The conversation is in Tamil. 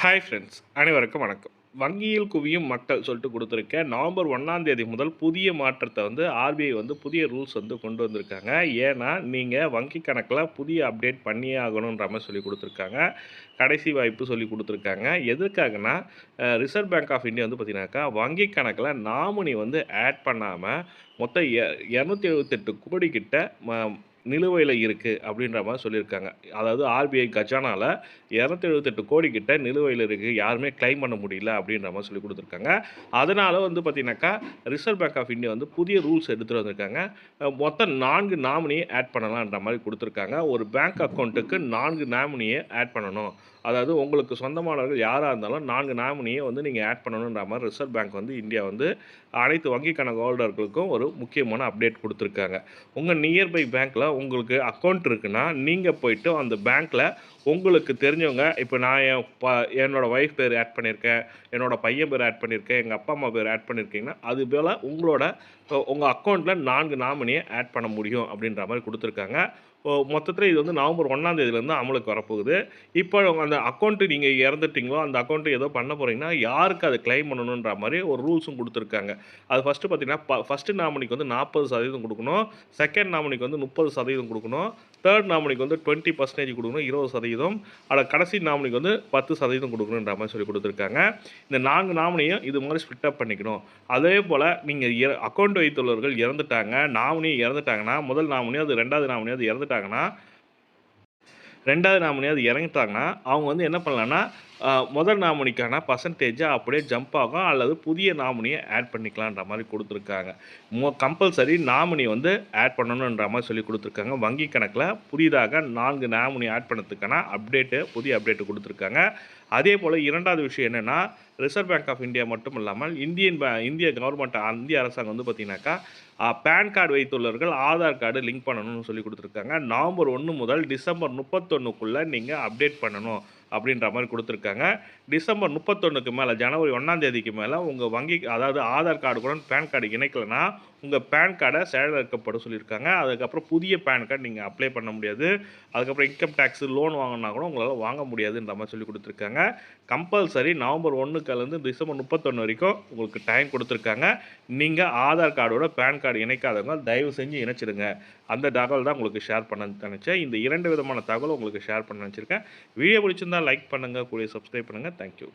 ஹாய் ஃப்ரெண்ட்ஸ் அனைவருக்கும் வணக்கம். வங்கியில் குவியும் மக்கள் சொல்லிட்டு கொடுத்துருக்க நவம்பர் ஒன்றாம் தேதி முதல் புதிய மாற்றத்தை வந்து ஆர்பிஐ வந்து புதிய ரூல்ஸ் வந்து கொண்டு வந்திருக்காங்க. ஏன்னா நீங்கள் வங்கி கணக்கில் புதிய அப்டேட் பண்ணியே ஆகணுன்ற மாதிரி சொல்லி கொடுத்துருக்காங்க. கடைசி வாய்ப்பு சொல்லி கொடுத்துருக்காங்க. எதுக்காகனா ரிசர்வ் பேங்க் ஆஃப் இந்தியா வந்து பார்த்தீங்கன்னாக்கா வங்கி கணக்கில் நாமினி வந்து ஆட் பண்ணாமல் மொத்தம் இரநூத்தி எழுபத்தெட்டு கோடி கிட்ட ம நிலுவையில் இருக்குது அப்படின்ற மாதிரி சொல்லியிருக்காங்க. அதாவது ஆர்பிஐ கஜானாவில் இரநூத்தி எழுபத்தெட்டு கோடி கிட்ட நிலுவையில் இருக்குது யாருமே கிளைம் பண்ண முடியல அப்படின்ற மாதிரி சொல்லி கொடுத்துருக்காங்க. அதனால் வந்து பார்த்திங்கனாக்கா ரிசர்வ் பேங்க் ஆஃப் இந்தியா வந்து புதிய ரூல்ஸ் எடுத்துகிட்டு வந்திருக்காங்க. மொத்தம் நான்கு நாமினியை ஆட் பண்ணலான்ற மாதிரி கொடுத்துருக்காங்க. ஒரு பேங்க் அக்கௌண்ட்டுக்கு நான்கு நாமினியை ஆட் பண்ணணும். அதாவது உங்களுக்கு சொந்தமானவர்கள் யாராக இருந்தாலும் நான்கு நாமினியை வந்து நீங்கள் ஆட் பண்ணணுன்ற மாதிரி ரிசர்வ் பேங்க் வந்து இந்தியா வந்து அனைத்து வங்கி கணக்கு ஹோல்டர்களுக்கும் ஒரு முக்கியமான அப்டேட் கொடுத்துருக்காங்க. உங்கள் நியர்பை பேங்க்கில் உங்களுக்கு அக்கௌண்ட் இருக்குன்னா நீங்கள் போயிட்டு அந்த பேங்க்கில் உங்களுக்கு தெரிஞ்சவங்க இப்போ நான் என் ப என்னோடய ஒய்ஃப் பேர் ஆட் பண்ணியிருக்கேன் என்னோடய பையன் பேர் ஆட் பண்ணியிருக்கேன் எங்கள் அப்பா அம்மா பேர் ஆட் பண்ணியிருக்கீங்கன்னா அது போல் உங்களோட உங்கள் அக்கௌண்ட்டில் நான்கு நாமினியை ஆட் பண்ண முடியும் அப்படின்ற மாதிரி கொடுத்துருக்காங்க. மொத்தத்தில் இது வந்து நவம்பர் ஒன்றாம் தேதியிலேருந்து அமலுக்கு வரப்போகுது. இப்போ அந்த அக்கௌண்ட்டு நீங்கள் இறந்துட்டீங்களோ அந்த அக்கௌண்ட்டு ஏதோ பண்ண போகிறீங்கன்னா யாருக்கு அதை கிளைம் பண்ணணுன்ற மாதிரி ஒரு ரூல்ஸும் கொடுத்துருக்காங்க. அது ஃபஸ்ட்டு பார்த்தீங்கன்னா ப ஃபஸ்ட்டு நாமினிக்கு வந்து நாற்பது சதவீதம் கொடுக்கணும். செகண்ட் நாமினிக்கு வந்து முப்பது சதவீதம் கொடுக்கணும். தேர்ட் நாமினிக்கு வந்து டுவெண்ட்டி பர்சன்டேஜ் கொடுக்கணும் இருபது சதவீதம். அதில் கடைசி நாமினிக்கு வந்து பத்து சதவீதம் கொடுக்கணுன்ற மாதிரி சொல்லி கொடுத்துருக்காங்க. இந்த நான்கு நாமினியும் இது மாதிரி ஸ்பிட்டப் பண்ணிக்கணும். அதே போல் நீங்கள் அக்கௌண்ட் வைத்துள்ளவர்கள் இறந்துட்டாங்க நாமினி இறந்துட்டாங்கன்னா முதல் நாமினி அது ரெண்டாவது நாமினி அது இறந்துட்டாங்கன்னா ரெண்டாவது நாமினி அது இறங்கிட்டாங்கன்னா அவங்க வந்து என்ன பண்ணலான்னா முதல் நாமினிக்கான பர்சன்டேஜை அப்படியே ஜம்ப் ஆகும் அல்லது புதிய நாமினியை ஆட் பண்ணிக்கலான்ற மாதிரி கொடுத்துருக்காங்க. மோ கம்பல்சரி நாமினி வந்து ஆட் பண்ணணுன்ற மாதிரி சொல்லி கொடுத்துருக்காங்க. வங்கி கணக்கில் புதிதாக நான்கு நாமினி ஆட் பண்ணதுக்கான அப்டேட்டு புதிய அப்டேட்டு கொடுத்துருக்காங்க. அதே போல் இரண்டாவது விஷயம் என்னென்னா ரிசர்வ் பேங்க் ஆஃப் இந்தியா மட்டும் இல்லாமல் இந்தியன் பே இந்திய கவர்மெண்ட் இந்திய அரசாங்கம் வந்து பார்த்திங்கனாக்கா பேன் கார்டு வைத்துள்ளவர்கள் ஆதார் கார்டு லிங்க் பண்ணணும்னு சொல்லி கொடுத்துருக்காங்க. நவம்பர் ஒன்று முதல் டிசம்பர் முப்பத்தொன்னுக்குள்ளே நீங்கள் அப்டேட் பண்ணணும் அப்படின்ற மாதிரி கொடுத்துருக்காங்க. டிசம்பர் முப்பத்தொன்றுக்கு மேலே ஜனவரி ஒன்றாம் தேதிக்கு மேலே உங்கள் வங்கி அதாவது ஆதார் கார்டு கூட பேன் கார்டு இணைக்கலைன்னா உங்கள் பேன் கார்டை செயலிழக்கப்படும் சொல்லியிருக்காங்க. அதுக்கப்புறம் புதிய பேன் கார்டு நீங்கள் அப்ளை பண்ண முடியாது. அதுக்கப்புறம் இன்கம் டேக்ஸ் லோன் வாங்கினா கூட உங்களால் வாங்க முடியாதுன்ற மாதிரி சொல்லி கொடுத்துருக்காங்க. கம்பல்சரி நவம்பர் ஒன்றுக்குலேருந்து டிசம்பர் முப்பத்தொன்று வரைக்கும் உங்களுக்கு டைம் கொடுத்துருக்காங்க. நீங்கள் ஆதார் கார்டோட பேன் கார்டு இணைக்காதவங்க தயவு செஞ்சு இணைச்சிடுங்க. அந்த தகவல் தான் உங்களுக்கு ஷேர் பண்ண நினச்சேன். இந்த இரண்டு விதமான தகவல் உங்களுக்கு ஷேர் பண்ண நினச்சிருக்கேன். வீடியோ பிடிச்சிருந்தால் லைக் பண்ணுங்கள் கூடிய சப்ஸ்கிரைப் பண்ணுங்கள் தேங்க்யூ